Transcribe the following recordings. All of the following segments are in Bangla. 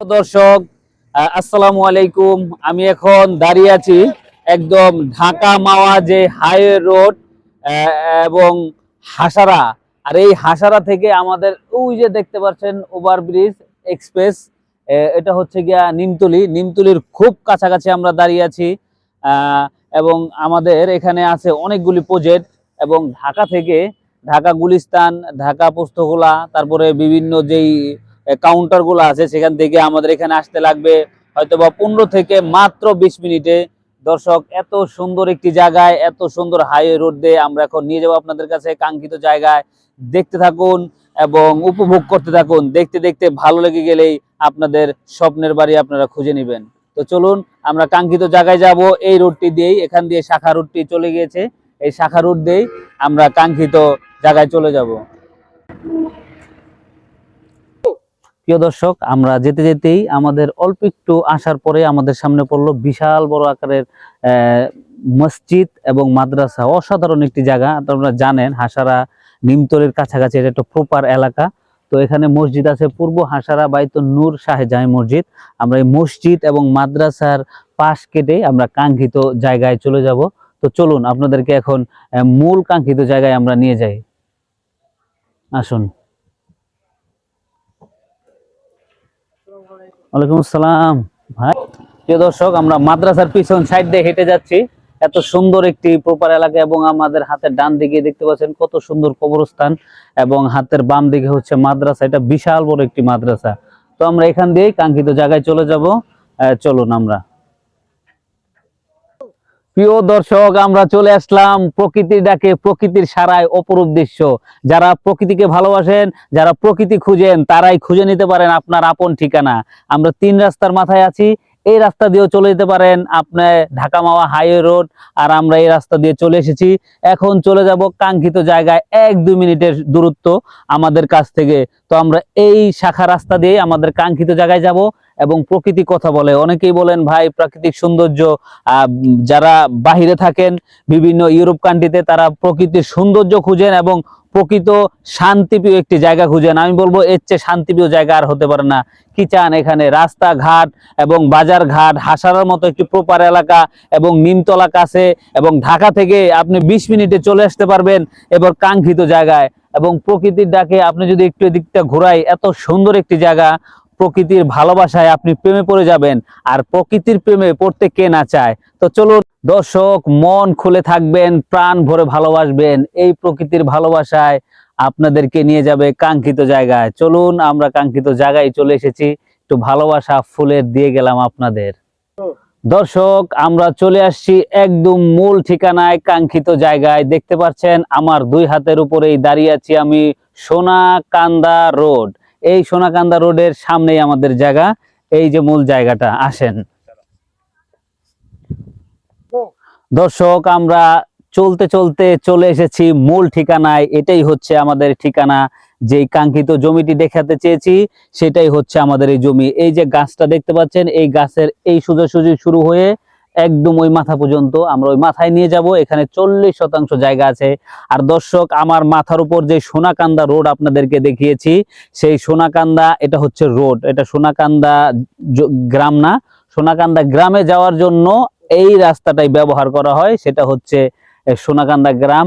দর্শক আসসালামু আলাইকুম। আমি এখন দাঁড়িয়ে আছি একদম ঢাকা মাওয়া যে হাইওয়ে রোড এবং হাসারা। আর এই হাসারা থেকে আমাদের ওই যে দেখতে পাচ্ছেন ওভারব্রিজ এক্সপ্রেস এটা হচ্ছে গিয়া নিমতলি। নিমতলির খুব কাছাকাছি আমরা দাঁড়িয়ে আছি এবং আমাদের এখানে আছে অনেকগুলি প্রজেক্ট এবং ঢাকা থেকে ঢাকা গুলিস্তান, ঢাকা পোস্তগোলা তারপরে বিভিন্ন যেই কাউন্টারগুলো আছে, সেখান থেকে আমাদের এখানে আসতে লাগবে হয়তো বা পনেরো থেকে মাত্র বিশ মিনিটে। দর্শক, এত সুন্দর একটি জায়গায়, এত সুন্দর হাইওয়ে রোড দিয়ে আমরা এখন নিয়ে যাব আপনাদের কাছে কাঙ্ক্ষিত জায়গায়। দেখতে থাকুন এবং উপভোগ করতে থাকুন। দেখতে দেখতে ভালো লেগে গেলেই আপনাদের স্বপ্নের বাড়ি আপনারা খুঁজে নেবেন। তো চলুন, আমরা কাঙ্ক্ষিত জায়গায় যাব। এই রোডটি দিয়েই, এখান দিয়ে শাখা রুটটি চলে গিয়েছে। এই শাখা রুট দিয়েই আমরা কাঙ্ক্ষিত জায়গায় চলে যাব। প্রিয় দর্শক, আমরা যেতে যেতেই আমাদের অল্প একটু আসার পরে আমাদের সামনে পড়ল বিশাল বড় আকারের মসজিদ এবং মাদ্রাসা। অসাধারণ একটি জায়গা, আপনারা জানেন হাসারা নিমতলের কাছাকাছি, এটা একটা প্রপার এলাকা। তো এখানে মসজিদ আছে পূর্ব হাসারা বাইতুল নূর শাহজাহান মসজিদ। আমরা এই মসজিদ এবং মাদ্রাসার পাশ কেটে আমরা কাঙ্ক্ষিত জায়গায় চলে যাব। তো চলুন, আপনাদেরকে এখন মূল কাঙ্ক্ষিত জায়গায় আমরা নিয়ে যাই। আসুন। ওয়ালাইকুম আসসালাম। ভাই, প্রিয় দর্শক, আমরা মাদ্রাসার পিছন সাইড দিয়ে হেঁটে যাচ্ছি। এত সুন্দর একটি প্রপার এলাকা এবং আমাদের হাতের ডান দিকে দেখতে পাচ্ছেন কত সুন্দর কবরস্থান এবং হাতের বাম দিকে হচ্ছে মাদ্রাসা। এটা বিশাল বড় একটি মাদ্রাসা। তো আমরা এখান দিয়ে কাঙ্ক্ষিত জায়গায় চলে যাব। চলুন আমরা। প্রিয় দর্শক, আমরা চলে আসলাম প্রকৃতির ডাকে, প্রকৃতির সারায় অপরূপ দৃশ্য। যারা প্রকৃতিকে ভালোবাসেন, যারা প্রকৃতি খুঁজেন, তারাই খুঁজে নিতে পারেন আপনার আপন ঠিকানা। আমরা তিন রাস্তার মাথায় আছি, এই রাস্তা দিয়েও চলে যেতে পারেন আপনার ঢাকা মাওয়া হাইওয়ে রোড, আর আমরা এই রাস্তা দিয়ে চলে এসেছি। এখন চলে যাব কাঙ্ক্ষিত জায়গায় এক দুই মিনিটের দূরত্ব আমাদের কাছ থেকে। তো আমরা এই শাখা রাস্তা দিয়ে আমাদের কাঙ্ক্ষিত জায়গায় যাব। এবং প্রকৃতি কথা বলে। অনেকেই বলেন, ভাই, প্রাকৃতিক সৌন্দর্য যারা বাহিরে থাকেন, বিভিন্ন ইউরোপ কান্ট্রিতে তারা প্রকৃতির সৌন্দর্য খুঁজেন এবং প্রকৃত শান্তিপ্রিয় একটি জায়গা খুঁজেন। আমি বলব, এর চেয়ে শান্তিপ্রিয় জায়গা আর হতে পারে না। কি চান এখানে? রাস্তাঘাট এবং বাজার ঘাট হাসারার মতো একটি প্রপার এলাকা এবং নিমতলা কাছে এবং ঢাকা থেকে আপনি বিশ মিনিটে চলে আসতে পারবেন এবার কাঙ্ক্ষিত জায়গায়। এবং প্রকৃতির ডাকে আপনি যদি একটু এদিকটা ঘোরাই, এত সুন্দর একটি জায়গা প্রকৃতির ভালোবাসায় আপনি প্রেমে পড়ে যাবেন আর প্রকৃতির প্রেমে পড়তে কে না চায়? তো চলুন, দর্শক, মন খুলে থাকবেন, প্রাণ ভরে ভালোবাসবেন। এই প্রকৃতির ভালোবাসায় আপনাদেরকে নিয়ে যাবে কাঙ্ক্ষিত জায়গায়। চলুন, আমরা কাঙ্ক্ষিত জায়গায় চলে এসেছি। একটু ভালোবাসা ফুলের দিয়ে গেলাম আপনাদের। দর্শক, আমরা চলে আসছি একদম মূল ঠিকানায় কাঙ্ক্ষিত জায়গায়। দেখতে পাচ্ছেন, আমার দুই হাতের উপরেই দাঁড়িয়ে আছি আমি সোনাকান্দা রোড। এই সোনাকান্দা রোডের সামনেই আমাদের জায়গা, এই যে মূল জায়গাটা, আসেন। দর্শক, আমরা চলতে চলতে চলে এসেছি মূল ঠিকানায়, এটাই হচ্ছে আমাদের ঠিকানা। যেই কাঙ্ক্ষিত জমিটি দেখাতে চেয়েছি, সেটাই হচ্ছে আমাদের এই জমি। এই যে গাছটা দেখতে পাচ্ছেন, এই গাছের এই সোজাসুজি শুরু হয়ে একদম ওই মাথা পর্যন্ত আমরা ওই মাথায় নিয়ে যাব। এখানে চল্লিশ শতাংশ জায়গা আছে। আর দর্শক, আমার মাথার উপর যে সোনাকান্দা রোড আপনাদেরকে দেখিয়েছি, সেই সোনাকান্দা, এটা হচ্ছে রোড। এটা সোনাকান্দা গ্রাম না, সোনাকান্দা গ্রামে যাওয়ার জন্য এই রাস্তাটাই ব্যবহার করা হয়। সেটা হচ্ছে সোনাকান্দা গ্রাম,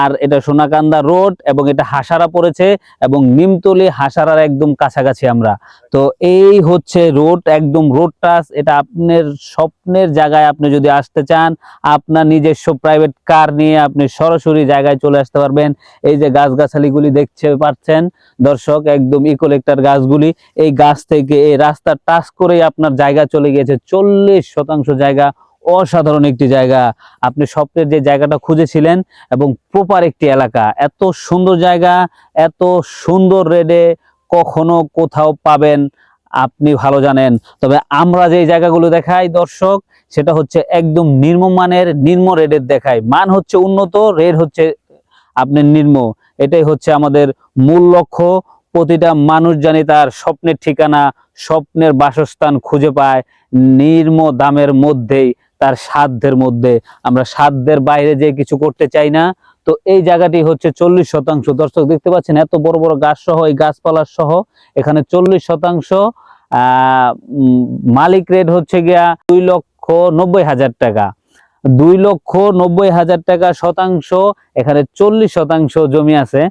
আর এটা সোনাকান্দা রোড এবং এটা হাসারা পড়েছে এবং নিমতলি হাসারার একদম কাছাকাছি আমরা। তো এই হচ্ছে রোড, একদম রোড রোডটা এটা আপনার স্বপ্নের জায়গায় আপনি যদি আসতে চান, আপনার নিজস্ব প্রাইভেট কার নিয়ে আপনি সরাসরি জায়গায় চলে আসতে পারবেন। এই যে গাছগাছালিগুলি দেখতে পাচ্ছেন দর্শক, একদম ইকোলেক্টার গাছগুলি। এই গাছ থেকে এই রাস্তা টাচ করেই আপনার জায়গা চলে গিয়েছে। চল্লিশ শতাংশ জায়গা অসাধারণ একটি জায়গা। আপনি স্বপ্নের যে জায়গাটা খুঁজেছিলেন এবং প্রপার একটি এলাকা। এত সুন্দর জায়গা, এত সুন্দর রেডে কখনো কোথাও পাবেন আপনি ভালো জানেন। তবে আমরা যে জায়গাগুলো দেখাই, দর্শক, সেটা হচ্ছে একদম নির্মমানের নির্ম রেডের দেখাই। মান হচ্ছে উন্নত রেড হচ্ছে আপনার নির্ম। এটাই হচ্ছে আমাদের মূল লক্ষ্য। প্রতিটা মানুষ জানি তার স্বপ্নের ঠিকানা, স্বপ্নের বাসস্থান খুঁজে পায় নির্ম দামের মধ্যেই। তার সাধ্যের মধ্যে। আমরা সাধ্যের বাইরে যে কিছু করতে চাই না। তো এই জায়গাটি হচ্ছে চল্লিশ শতাংশ। দর্শক, দেখতে পাচ্ছেন এত বড় বড় গাছ সহ, এই গাছপালা সহ, এখানে চল্লিশ শতাংশ মালিক রেট হচ্ছে গিয়া দুই লক্ষ নব্বই হাজার টাকা। দুই লক্ষ নব্বই হাজার টাকা শতাংশ, এখানে চল্লিশ শতাংশ জমি আছে।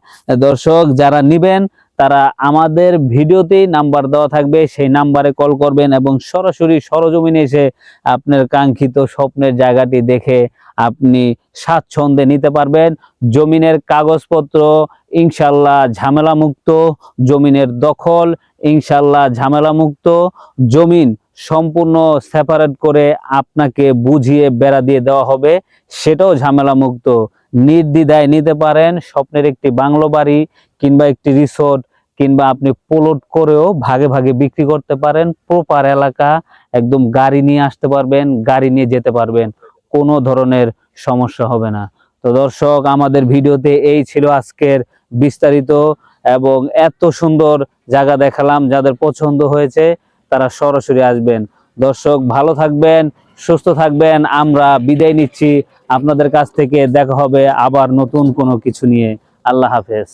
দর্শক, যারা নিবেন তারা আমাদের ভিডিওতেই নাম্বার দেওয়া থাকবে, সেই নাম্বারে কল করবেন এবং সরাসরি সরজমিনে এসে আপনার কাঙ্ক্ষিত স্বপ্নের জায়গাটি দেখে আপনি স্বাচ্ছন্দ্যে নিতে পারবেন। জমিনের কাগজপত্র ইনশাল্লাহ ঝামেলা মুক্ত জমিনের দখল ইনশাল্লাহ ঝামেলা মুক্ত জমিন সম্পূর্ণ সেপারেট করে আপনাকে বুঝিয়ে বেড়া দিয়ে দেওয়া হবে, সেটাও ঝামেলা মুক্ত নির্দ্বিধায় নিতে পারেন, স্বপ্নের একটি বাংলো বাড়ি কিংবা একটি রিসোর্ট কিংবা আপনি প্লট করেও ভাগে ভাগে বিক্রি করতে পারেন প্রপার এলাকা, একদম গাড়ি নিয়ে আসতে পারবেন, গাড়ি নিয়ে যেতে পারবেন, কোনো ধরনের সমস্যা হবে না। তো দর্শক, আমাদের ভিডিওতে এই ছিল আজকের বিস্তারিত এবং এত সুন্দর জায়গা দেখালাম যাদের পছন্দ হয়েছে, তারা সরাসরি আসবেন। দর্শক, ভালো থাকবেন, সুস্থ থাকবেন, আমরা বিদায় নিচ্ছি। আপনাদের কাছ থেকে দেখা হবে আবার নতুন কোনো কিছু নিয়ে। আল্লাহ হাফেজ।